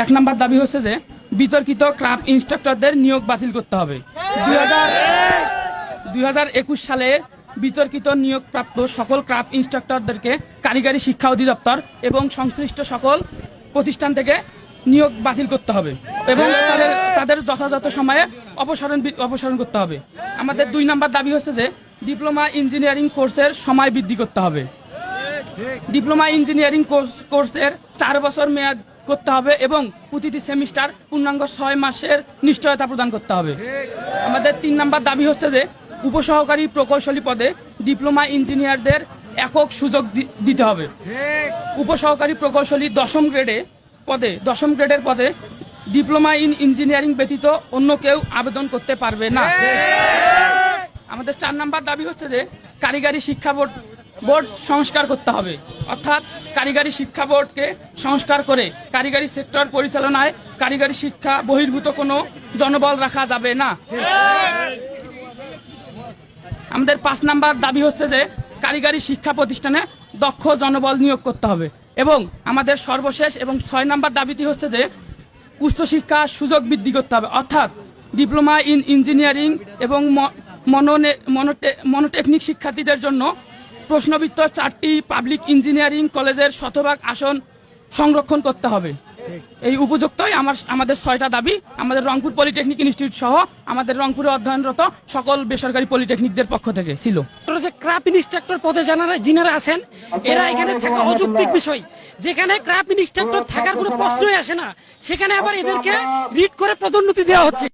এক নম্বর দাবি হচ্ছে যে, বিতর্কিত ক্রাফ ইনস্ট্রাক্টরদের নিয়োগ বাতিল করতে হবে। দুই হাজার সালে বিতর্কিত নিয়োগপ্রাপ্ত সকল ক্রাফ ইনস্ট্রাক্টরদেরকে কারিগরি শিক্ষা অধিদপ্তর এবং সংশ্লিষ্ট সকল প্রতিষ্ঠান থেকে নিয়োগ বাতিল করতে হবে এবং তাদের তাদের যথাযথ সময়ে অপসারণ অপসারণ করতে হবে। আমাদের দুই নম্বর দাবি হচ্ছে যে, ডিপ্লোমা ইঞ্জিনিয়ারিং কোর্সের সময় বৃদ্ধি করতে হবে। ডিপ্লোমা ইঞ্জিনিয়ারিং কোর্স, কোর্সের চার বছর মেয়াদ করতে হবে এবং প্রতিটি সেমিস্টার পূর্ণাঙ্গ ছয় মাসের নিশ্চয়তা প্রদান করতে হবে। আমাদের তিন নম্বর দাবি হচ্ছে যে, উপসহকারী প্রকৌশলী পদে ডিপ্লোমা ইঞ্জিনিয়ারদের একক সুযোগ দিতে হবে। উপসহকারী প্রকৌশলী দশম গ্রেডে পদে, দশম গ্রেডের পদে ডিপ্লোমা ইন ইঞ্জিনিয়ারিং ব্যতীত অন্য কেউ আবেদন করতে পারবে না। আমাদের চার নাম্বার দাবি হচ্ছে যে, কারিগরি শিক্ষা বোর্ড বোর্ড সংস্কার করতে হবে। অর্থাৎ কারিগরি শিক্ষা বোর্ডকে সংস্কার করে কারিগরি সেক্টর পরিচালনায় কারিগরি শিক্ষা বহির্ভূত কোনো জনবল রাখা যাবে না। আমাদের পাঁচ নাম্বার দাবি হচ্ছে যে কারিগরি শিক্ষা প্রতিষ্ঠানে দক্ষ জনবল নিয়োগ করতে হবে এবং আমাদের সর্বশেষ এবং ছয় নাম্বার দাবিটি হচ্ছে যে উচ্চশিক্ষার সুযোগ বৃদ্ধি করতে হবে। অর্থাৎ ডিপ্লোমা ইন ইঞ্জিনিয়ারিং এবং মনোটেকনিক শিক্ষার্থীদের জন্য প্রশ্নবিত্ত চারটি পাবলিক ইঞ্জিনিয়ারিং কলেজের শতভাগ আসন সংরক্ষণ করতে হবে। এই উপযুক্তই আমার, আমাদের ছয়টা দাবি, আমাদের রংপুর পলিটেকনিক ইনস্টিটিউট সহ আমাদের রংপুরে অধ্যয়নরত সকল বেসরকারি পলিটেকনিকদের পক্ষ থেকে। ছিল যে ক্রাফ ইনস্ট্রাক্টর পদে যারা যিনারা আছেন, এরা এখানে থাকা অযৌক্তিক বিষয়। যেখানে ক্রাফ ইনস্ট্রাক্টর থাকার কোনো প্রশ্নই আসে না, সেখানে আবার এদেরকে রিড করে পদোন্নতি দেওয়া হচ্ছে।